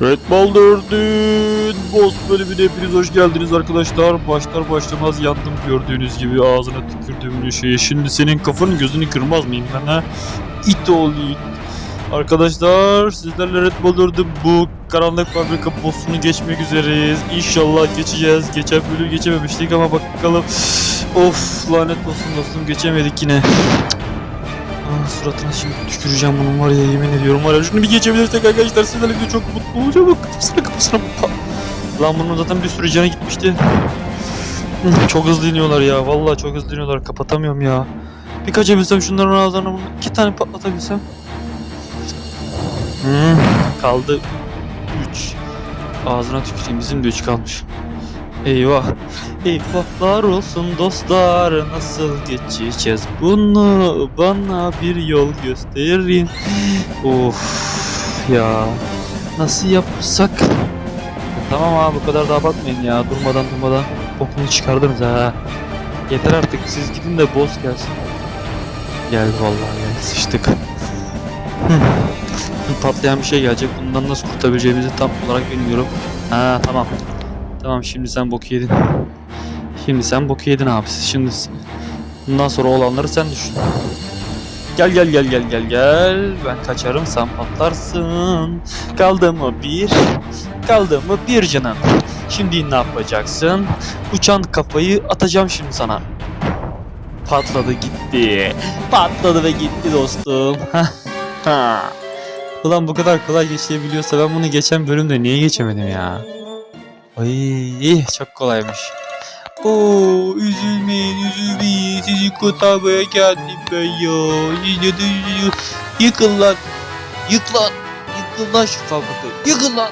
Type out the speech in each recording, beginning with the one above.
Red Baldur'dün boss bölümüne hepiniz hoş geldiniz arkadaşlar. Başlar başlamaz yandım gördüğünüz gibi ağzına tükürdüğüm şeyi. Şimdi senin kafanın gözünü kırmaz mıyım ben ha? İt oğlu it. Arkadaşlar sizlerle Red Baldur'da bu karanlık fabrika boss'unu geçmek üzereyiz. İnşallah geçeceğiz. Geçen bölüm geçememiştik ama bakalım. Of lanet olsun dostum geçemedik yine. Suratına şimdi tüküreceğim bunun var ya yemin ediyorum var ya. Şunu bir geçebilirsek arkadaşlar sizlerle de çok mutlu olacağım. Bak kafasına kafasına Lan bunun zaten bir sürü canı gitmişti. Çok hızlı iniyorlar ya. Vallahi çok hızlı iniyorlar. Kapatamıyorum ya. Bir kaçabilsem şunların ağızlarına bunu iki tane patlatabilsem. Hı, Kaldı 3 Ağzına tüküreyim. Bizim de 3 kalmış Eyvah. Eyvahlar olsun dostlar nasıl geçeceğiz? Bunu bana bir yol gösterin. Of ya. Nasıl yapsak? Tamam abi bu kadar da abartmayın ya. Durmadan durmadan bokunu çıkardınız ha. Yeter artık siz gidin de boss gelsin. Geldi vallahi ya sıçtık. Patlayan bir şey gelecek. Bundan nasıl kurtulabileceğimizi tam olarak bilmiyorum. Ha tamam Tamam şimdi sen boku yedin Şimdi sen boku yedin abi. Şimdi bundan sonra olanları sen düşün. Gel gel gel gel gel gel. Ben kaçarım sen patlarsın. Kaldı mı bir? Kaldı mı bir canım? Şimdi ne yapacaksın? Uçan kafayı atacağım şimdi sana. Patladı gitti. Patladı ve gitti dostum. Ulan bu kadar kolay geçebiliyorsa ben bunu geçen bölümde niye geçemedim ya? Ay çok kolaymış. Oo üzülmeyin üzülmeyin sizi kurtarmaya geldim ben ya. Yıkıl lan. Yık lan. Yıkıl lan şu fabrikayı. Yıkıl lan.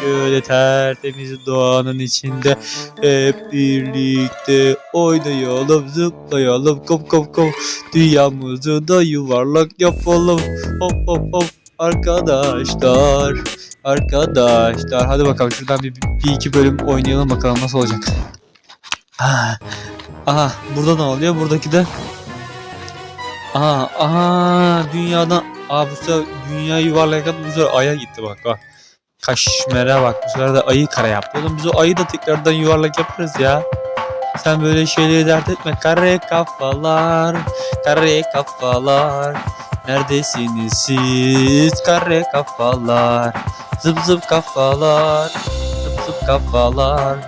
Şöyle tertemiz doğanın içinde hep birlikte oynayalım zıplayalım kop kop kop dünyamızı da yuvarlak yapalım hop hop hop arkadaşlar Arkadaşlar hadi bakalım şuradan bir, bir iki bölüm oynayalım bakalım nasıl olacak. Ha. Aha burada ne oluyor? Buradaki de Aha aha dünyadan Aa bu sefer dünya yuvarlayan bu sefer aya gitti bak bak. Kaşmere bak bu sefer de ayı kare yaptı. Oğlum biz o ayı da tekrardan yuvarlak yaparız ya. Sen böyle şeyleri dert etme. Kare kafalar, kare kafalar. Neredesiniz siz kare kafalar? Zıp zıp kafalar, zıp zıp kafalar.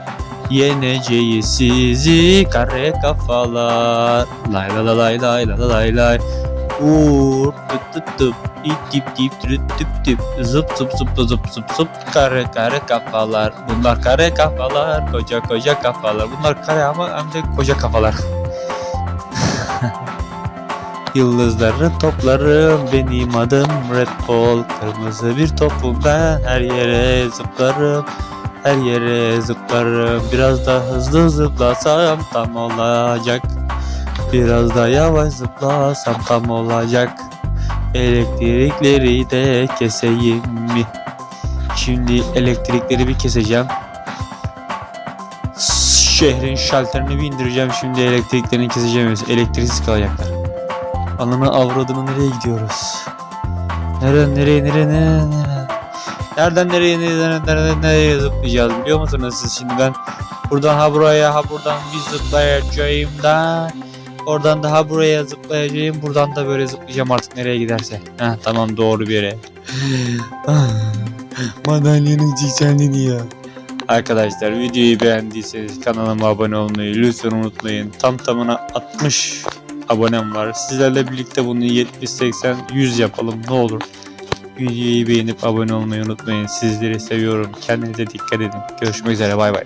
Yeneceğiz sizi kare kafalar. Lay la la lay lay la la lay lay. Uğur tıp tıp tıp. İp dip dip tüp tüp tüp. Zıp zıp zıp zıp zıp zıp. Kare kare kafalar. Bunlar kare kafalar. Koca koca kafalar. Bunlar kare ama de koca kafalar. Yıldızları toplarım benim adım Red Bull. Kırmızı bir topum ben her yere zıplarım Her yere zıplarım. Biraz da hızlı zıplasam tam olacak. Biraz da yavaş zıplasam tam olacak. Elektrikleri de keseyim mi? Şimdi elektrikleri bir keseceğim. Şehrin şalterini bir indireceğim. Şimdi elektriklerini keseceğim. Elektriksiz kalacaklar Ananı avradını nereye gidiyoruz? Nereden nereye nereye nereye nereye? Nereden nereye nereye nereye nereye zıplayacağız biliyor musunuz siz şimdi ben buradan ha buraya ha buradan bir zıplayacağım da oradan da ha buraya zıplayacağım buradan da böyle zıplayacağım artık nereye giderse. Heh tamam doğru bir yere. Madalyanın çiçeğini ya. Arkadaşlar videoyu beğendiyseniz kanalıma abone olmayı lütfen unutmayın. Tam tamına 60 abonem var. Sizlerle birlikte bunu 70, 80, 100 yapalım ne olur. Videoyu beğenip abone olmayı unutmayın. Sizleri seviyorum. Kendinize dikkat edin. Görüşmek üzere bay bay.